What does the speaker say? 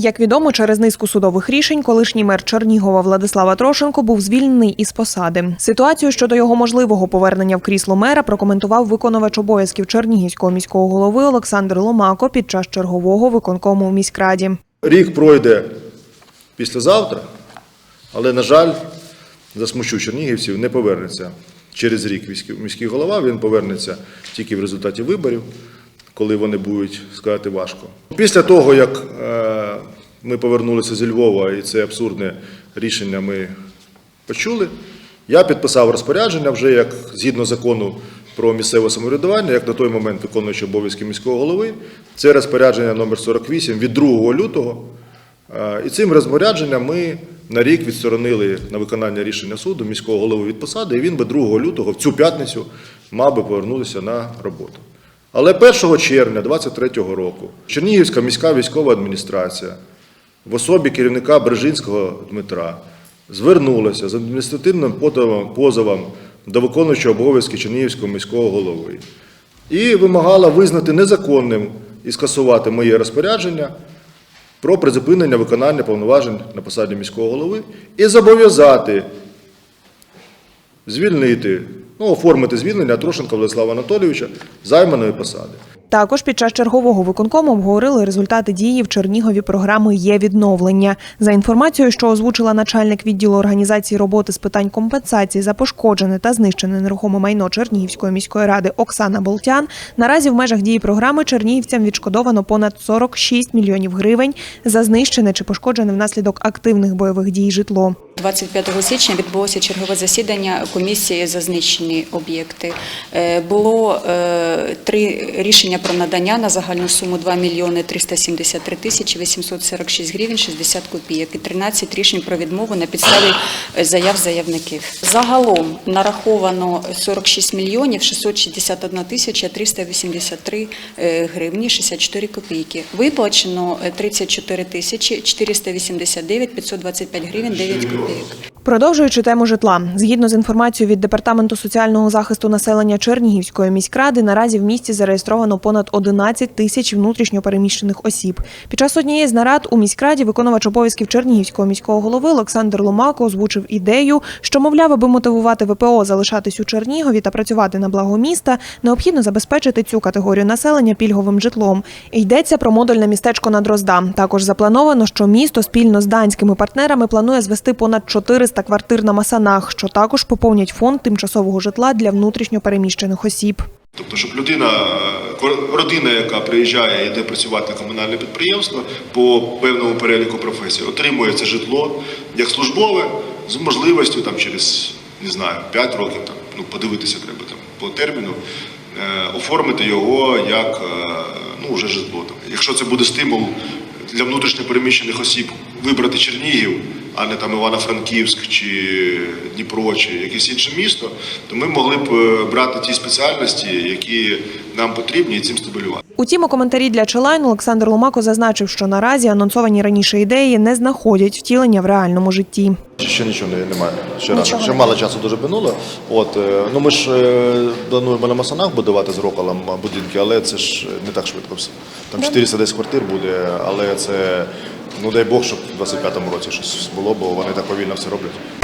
Як відомо, через низку судових рішень колишній мер Чернігова Владислава Трошенко був звільнений із посади. Ситуацію щодо його можливого повернення в крісло мера прокоментував виконувач обов'язків Чернігівського міського голови Олександр Ломако під час чергового виконкому в міськраді. Рік пройде післязавтра, але, на жаль, засмучу чернігівців, не повернеться через рік міський голова, він повернеться тільки в результаті виборів, коли вони будуть сказати важко. Після того, як е, ми повернулися зі Львова, і це абсурдне рішення ми почули, я підписав розпорядження вже як згідно закону про місцеве самоврядування, як на той момент виконуючи обов'язки міського голови. Це розпорядження номер 48 від 2 лютого. І цим розпорядженням ми на рік відсторонили на виконання рішення суду міського голови від посади, і він би 2 лютого, в цю п'ятницю, мав би повернутися на роботу. Але 1 червня 2023 року Чернігівська міська військова адміністрація в особі керівника Брежинського Дмитра звернулася з адміністративним позовом- до виконуючого обов'язки Чернігівського міського голови і вимагала визнати незаконним і скасувати моє розпорядження про призупинення виконання повноважень на посаді міського голови і зобов'язати звільнити, ну, оформити звільнення Трошенка Владислава Анатолійовича займаної посади. Також під час чергового виконкому обговорили результати дії в Чернігові програми є відновлення. За інформацією, що озвучила начальник відділу організації роботи з питань компенсації за пошкоджене та знищене нерухоме майно Чернігівської міської ради Оксана Болтян. Наразі в межах дії програми чернігівцям відшкодовано понад 46 мільйонів гривень за знищене чи пошкоджене внаслідок активних бойових дій житло. 25 січня відбулося чергове засідання комісії за знищені об'єкти. Е, Було е, три рішення про надання на загальну суму 2 мільйони 373 тисячі 846 гривень 60 копійок і 13 рішень про відмову на підставі е, заяв заявників. Загалом нараховано 46 мільйонів 661 тисяча 383 е, гривні 64 копійки. Виплачено е, 34 тисячі 489 525 гривень 9 копійок. Продовжуючи тему житла, згідно з інформацією від департаменту соціального захисту населення Чернігівської міськради, наразі в місті зареєстровано понад 11 тисяч внутрішньопереміщених осіб. Під час однієї з нарад у міськраді виконувач обов'язків Чернігівського міського голови Олександр Ломако озвучив ідею, що, мовляв, аби мотивувати ВПО залишатись у Чернігові та працювати на благо міста, необхідно забезпечити цю категорію населення пільговим житлом. Йдеться про модульне містечко на Дрозда. Також заплановано, що місто спільно з данськими партнерами планує звести понад 400 квартир на Масанах, що також поповнять фонд тимчасового житла для внутрішньопереміщених осіб. Тобто, щоб людина, е, родина, яка приїжджає і йде працювати на комунальне підприємство по певному переліку професій, отримує це житло як службове з можливістю там через не знаю 5 років там ну подивитися треба там по терміну. е, Оформити його як е, ну вже житло. Там. Якщо це буде стимул для внутрішньопереміщених осіб вибрати Чернігів, а не там Івано-Франківськ чи Дніпро, чи якесь інше місто, то ми могли б е, брати ті спеціальності, які нам потрібні, і цим стимулювати. Утім, у коментарі для Челайн Олександр Ломако зазначив, що наразі анонсовані раніше ідеї не знаходять втілення в реальному житті. Ще нічого немає. Ще рано. Ще мало часу дуже минуло. От е, ну ми ж е, плануємо на Масанах будувати з роколом будинки, але це ж не так швидко все. Там 410 квартир буде, але це ну дай Бог, щоб в 25-му році щось було, бо вони так повільно все роблять.